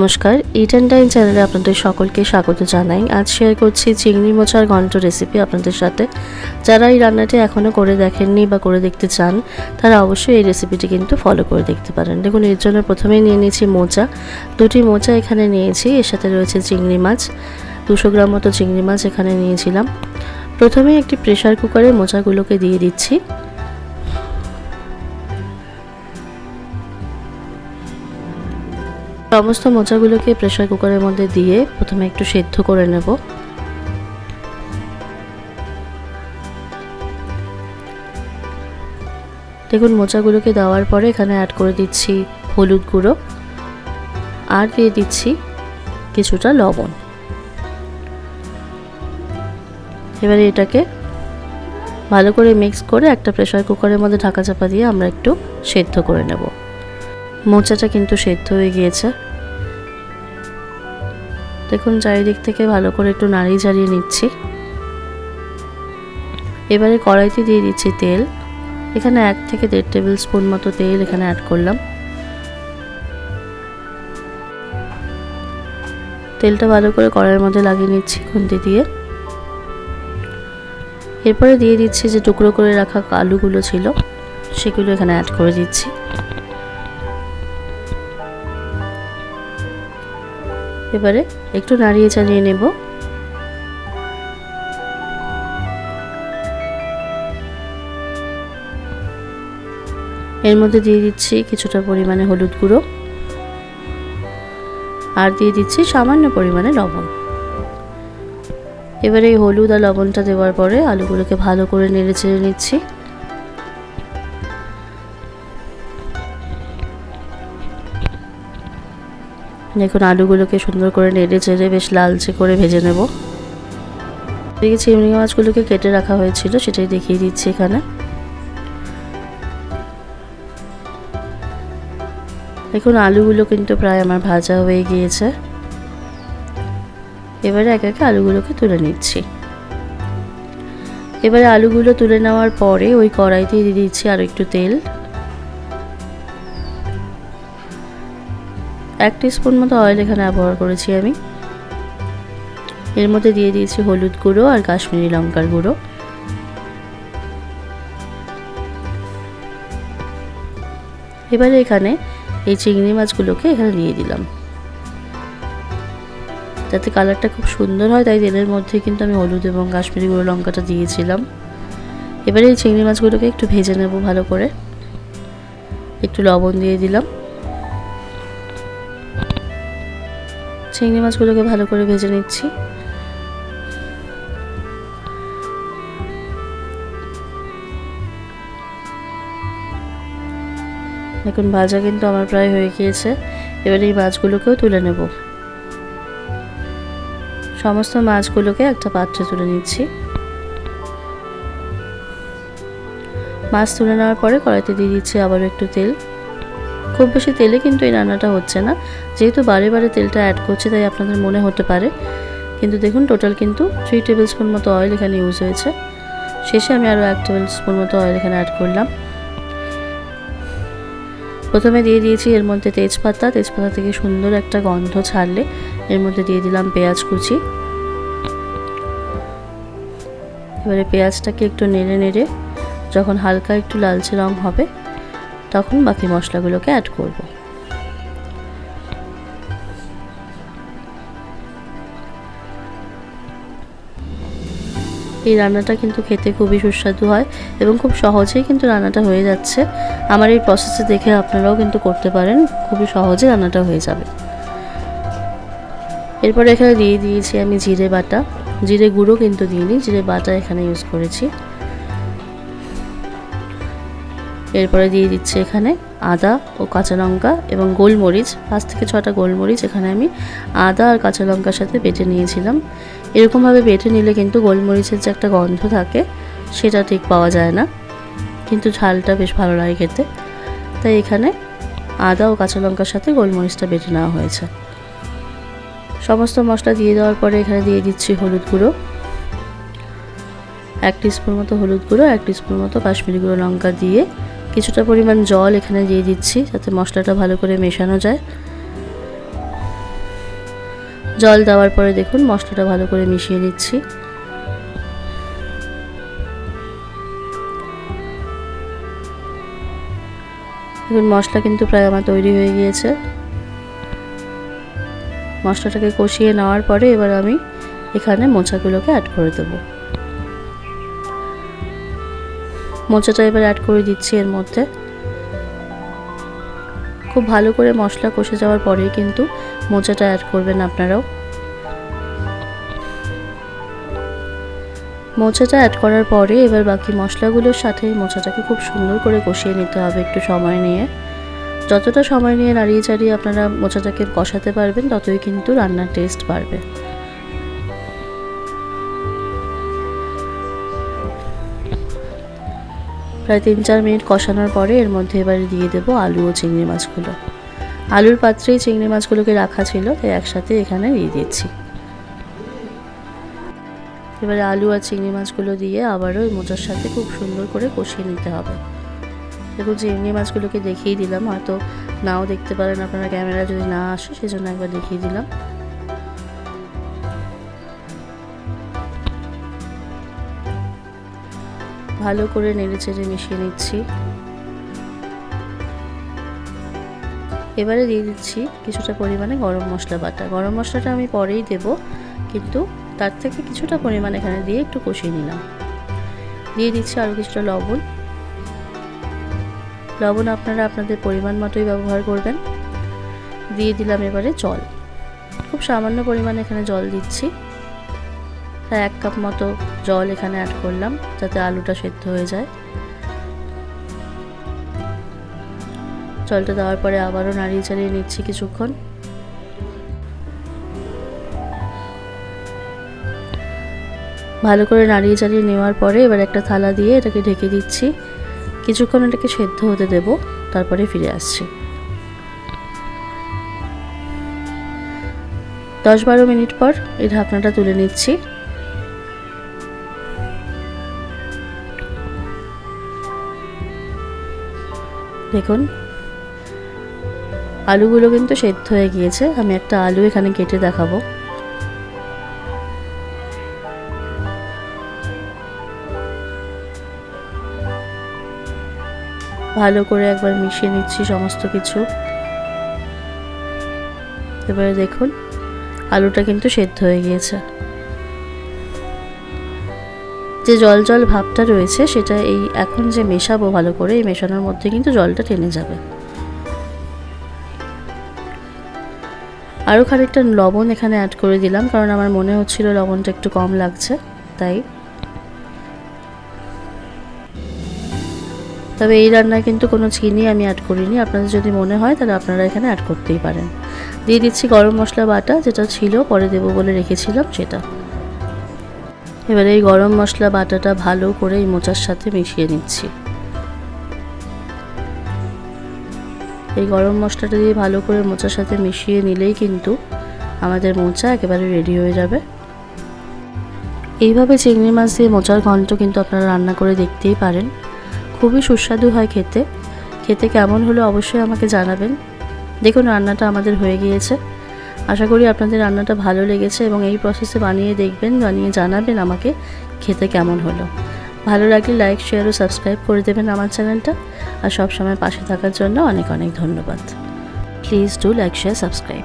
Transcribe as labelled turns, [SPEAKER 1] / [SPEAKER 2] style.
[SPEAKER 1] নমস্কার ইট and time চ্যানেলে আপনাদের সকলকে স্বাগত জানাই। আজ শেয়ার করছি চিংড়ি মোচার ঘন্ট রেসিপি আপনাদের সাথে। যারা এই রান্নাটি এখনও করে দেখেননি বা করে দেখতে চান, তারা অবশ্যই এই রেসিপিটি কিন্তু ফলো করে দেখতে পারেন। দেখুন, এর জন্য প্রথমেই নিয়ে নিয়েছি মোচা। দুটি মোচা এখানে নিয়েছি, এর সাথে রয়েছে চিংড়ি মাছ। দুশো গ্রাম মতো চিংড়ি মাছ এখানে নিয়েছিলাম। প্রথমে একটি প্রেশার কুকারে মোচাগুলোকে দিয়ে দিচ্ছি। সমস্ত মোচাগুলোকে প্রেশার কুকারের মধ্যে দিয়ে প্রথমে একটু সেদ্ধ করে নেব। দেখুন, মোচাগুলোকে দেওয়ার পরে এখানে অ্যাড করে দিচ্ছি হলুদ গুঁড়ো আর দিয়ে দিচ্ছি কিছুটা লবণ। এবারে এটাকে ভালো করে মিক্স করে একটা প্রেশার কুকারের মধ্যে ঢাকা চাপা দিয়ে আমরা একটু সেদ্ধ করে নেব। মোচাটা কিন্তু সেদ্ধ হয়ে গিয়েছে। দেখুন, চারিদিক থেকে ভালো করে একটু নাড়িয়ে ঝাড়িয়ে নিচ্ছি। এবারে কড়াইতে দিয়ে দিচ্ছি তেল। এখানে এক থেকে দেড় টেবিল স্পুন মতো তেল এখানে অ্যাড করলাম। তেলটা ভালো করে কড়াইয়ের মধ্যে লাগিয়ে নিচ্ছি খুন্তি দিয়ে। এরপরে দিয়ে দিচ্ছি যে টুকরো করে রাখা আলুগুলো ছিল, সেগুলো এখানে অ্যাড করে দিচ্ছি। এবারে একটু নাড়িয়ে চালিয়ে নেব। এর মধ্যে দিয়ে দিচ্ছি কিছুটা পরিমাণে হলুদ গুঁড়ো। আর দিয়ে দিচ্ছি সামান্য পরিমাণে লবণ। এবারে এই হলুদ আর লবণটা দেওয়ার পরে আলুগুলোকে ভালো করে নেড়ে চেড়ে নিচ্ছি। দেখুন আলুগুলোকে সুন্দর করে নেড়ে চেড়ে বেশ লালচে করে ভেজে নেব। এদিকে চিংড়ি মাছগুলোকে কেটে রাখা হয়েছিল, সেটাই দেখিয়ে দিচ্ছি এখানে। দেখুন, আলুগুলো কিন্তু প্রায় আমার ভাজা হয়ে গিয়েছে। এবারে এক একে আলুগুলোকে তুলে নিচ্ছি। এবারে আলুগুলো তুলে নেওয়ার পরে ওই কড়াইতে দিয়ে দিচ্ছি আর একটু তেল। এক স্পুন মতো অয়েল এখানে ব্যবহার করেছি আমি। এর মধ্যে দিয়ে দিয়েছি হলুদ গুঁড়ো আর কাশ্মীরি লঙ্কার গুঁড়ো। এবারে এখানে এই চিংড়ি মাছগুলোকে এখানে দিয়ে দিলাম। যাতে কালারটা খুব সুন্দর হয়, তাই তেলের মধ্যে কিন্তু আমি হলুদ এবং কাশ্মীরি গুঁড়ো লঙ্কাটা দিয়েছিলাম। এবারে এই চিংড়ি মাছগুলোকে একটু ভেজে নেব ভালো করে। একটু লবণ দিয়ে দিলাম। চিংড়ি মাছগুলোকে ভালো করে ভেজে নিচ্ছি। দেখুন, ভাজা কিন্তু আমার প্রায় হয়ে গিয়েছে। এবার এই মাছগুলোকেও তুলে নেব। সমস্ত মাছগুলোকে একটা পাত্রে তুলে নিচ্ছি। মাছ তুলে নেওয়ার পরে কড়াইতে দিয়ে দিচ্ছি আবারও একটু তেল। খুব বেশি তেলে কিন্তু এই রান্নাটা হচ্ছে না। যেহেতু বারে বারে তেলটা অ্যাড করছে, তাই আপনাদের মনে হতে পারে। কিন্তু দেখুন টোটাল কিন্তু থ্রি টেবিল স্পুন মতো অয়েল এখানে ইউজ হয়েছে। শেষে আমি আরও এক টেবিল স্পুন মতো অয়েল এখানে অ্যাড করলাম। প্রথমে দিয়ে দিয়েছি এর মধ্যে তেজপাতা। তেজপাতা থেকে সুন্দর একটা গন্ধ ছাড়লে এর মধ্যে দিয়ে দিলাম পেঁয়াজ কুচি। এবারে পেঁয়াজটাকে একটু নেড়ে নেড়ে, যখন হালকা একটু লালচে রং হবে তখন বাকি মশলাগুলোকে অ্যাড করব। এই রান্নাটা কিন্তু খেতে খুবই সুস্বাদু হয় এবং খুব সহজেই কিন্তু রান্নাটা হয়ে যাচ্ছে। আমার এই প্রসেসে দেখে আপনারাও কিন্তু করতে পারেন, খুবই সহজে রান্নাটা হয়ে যাবে। এরপর এখানে দিয়ে দিয়েছি আমি জিরে বাটা। জিরে গুঁড়ো কিন্তু দিইনি, জিরে বাটা এখানে ইউজ করেছি। এরপরে দিয়ে দিচ্ছি এখানে আদা ও কাঁচা লঙ্কা এবং গোলমরিচ। পাঁচ থেকে ছটা গোলমরিচ এখানে আমি আদা আর কাঁচা লঙ্কার সাথে বেটে নিয়েছিলাম। এরকমভাবে বেটে নিলে কিন্তু গোলমরিচের যে একটা গন্ধ থাকে, সেটা ঠিক পাওয়া যায় না। কিন্তু ঝালটা বেশ ভালো লাগে খেতে। তাই এখানে আদা ও কাঁচা লঙ্কার সাথে গোলমরিচটা বেটে নেওয়া হয়েছে। সমস্ত মশলা দিয়ে দেওয়ার পরে এখানে দিয়ে দিচ্ছি হলুদ গুঁড়ো। এক স্পুন মতো হলুদ গুঁড়ো, এক স্পুন মতো কাশ্মীরি গুঁড়ো লঙ্কা দিয়ে কিছুটা পরিমাণ জল এখানে দিয়ে দিচ্ছি যাতে মশলাটা ভালো করে মেশানো যায়। জল দেওয়ার পরে দেখুন মশলাটা ভালো করে মিশিয়ে নিচ্ছি। দেখুন, মশলা কিন্তু প্রায় আমার তৈরি হয়ে গিয়েছে। মশলাটাকে কষিয়ে নেওয়ার পরে এবার আমি এখানে মোচাগুলোকে অ্যাড করে দেবো। মোচাটা এবার অ্যাড করে দিচ্ছি এর মধ্যে। খুব ভালো করে মশলা কষে যাওয়ার পরেই কিন্তু মোচাটা অ্যাড করবেন আপনারাও। মোচাটা অ্যাড করার পরে এবার বাকি মশলাগুলোর সাথে মোচাটাকে খুব সুন্দর করে কষিয়ে নিতে হবে একটু সময় নিয়ে। যতটা সময় নিয়ে নাড়িয়ে চাড়িয়ে আপনারা মোচাটাকে কষাতে পারবেন, ততই কিন্তু রান্নার টেস্ট বাড়বে। প্রায় তিন চার মিনিট কষানোর পরে এর মধ্যে এবারে দিয়ে দেবো আলু ও চিংড়ি মাছগুলো। আলুর পাত্রেই চিংড়ি মাছগুলোকে রাখা ছিল, তাই একসাথে এখানে দিয়ে দিচ্ছি এবারে আলু আর চিংড়ি মাছগুলো দিয়ে আবারও মোচার সাথে খুব সুন্দর করে কষিয়ে নিতে হবে। দেখুন, চিংড়ি মাছগুলোকে দেখিয়ে দিলাম, হয়তো নাও দেখতে পারেন, আপনারা ক্যামেরা যদি না আসে, সেজন্য একবার দেখিয়ে দিলাম। ভালো করে নেড়ে চেড়ে মিশিয়ে নিচ্ছি। এবারে দিয়ে দিচ্ছি কিছুটা পরিমাণে গরম মশলা বাটা। গরম মশলাটা আমি পরেই দেব, কিন্তু তার থেকে কিছুটা পরিমাণ এখানে দিয়ে একটু কষিয়ে নিলাম। দিয়ে দিচ্ছি আরও কিছুটা লবণ। লবণ আপনারা আপনাদের পরিমাণ মতোই ব্যবহার করবেন। দিয়ে দিলাম এবারে জল। খুব সামান্য পরিমাণে এখানে জল দিচ্ছি। প্রায় এক কাপ মতো জল এখানে অ্যাড করলাম, যাতে আলুটা সেদ্ধ হয়ে যায়। জলটা দেওয়ার পরে আবারও নাড়িয়ে চালিয়ে নিচ্ছি কিছুক্ষণ। ভালো করে নাড়িয়ে চালিয়ে নেওয়ার পরে এবার একটা থালা দিয়ে এটাকে ঢেকে দিচ্ছি। কিছুক্ষণ এটাকে সেদ্ধ হতে দেব, তারপরে ফিরে আসছি। দশ বারো মিনিট পর এই ঢাকনাটা তুলে নিচ্ছি। দেখুন, আলুগুলো কিন্তু সেদ্ধ হয়ে গিয়েছে। আমি একটা আলু এখানে কেটে দেখাবো। ভালো করে একবার মিশিয়ে নিচ্ছি সমস্ত কিছু। এবারে দেখুন, আলুটা কিন্তু সেদ্ধ হয়ে গিয়েছে। যে জল জল ভাবটা রয়েছে, সেটা এই এখন যে মেশাবো ভালো করে, এই মেশানোর মধ্যে কিন্তু জলটা টেনে যাবে। আরও খানিকটা লবণ এখানে অ্যাড করে দিলাম, কারণ আমার মনে হচ্ছিল লবণটা একটু কম লাগছে, তাই। তবে এই রান্নায় কিন্তু কোনো চিনি আমি অ্যাড করিনি, আপনাদের যদি মনে হয় তাহলে আপনারা এখানে অ্যাড করতেই পারেন। দিয়ে দিচ্ছি গরম মশলা বাটা, যেটা ছিল, পরে দেবো বলে রেখেছিলাম সেটা। এবারে এই গরম মশলা বাটাটা ভালো করে এই মোচার সাথে মিশিয়ে নিচ্ছি। এই গরম মশলাটা দিয়ে ভালো করে মোচার সাথে মিশিয়ে নিলেই কিন্তু আমাদের মোচা একেবারে রেডি হয়ে যাবে। এইভাবে চিংড়ি মাছ দিয়ে মোচার ঘন্ট কিন্তু আপনারা রান্না করে দেখতেই পারেন। খুবই সুস্বাদু হয় খেতে। খেতে কেমন হলো অবশ্যই আমাকে জানাবেন। দেখুন রান্নাটা আমাদের হয়ে গিয়েছে। আশা করি আপনাদের রান্নাটা ভালো লেগেছে এবং এই প্রসেসে বানিয়ে দেখবেন, বানিয়ে জানাবেন আমাকে খেতে কেমন হলো। ভালো লাগলে লাইক শেয়ার ও সাবস্ক্রাইব করে দেবেন আমার চ্যানেলটা। আর সব সময় পাশে থাকার জন্য অনেক অনেক ধন্যবাদ। Please do like share subscribe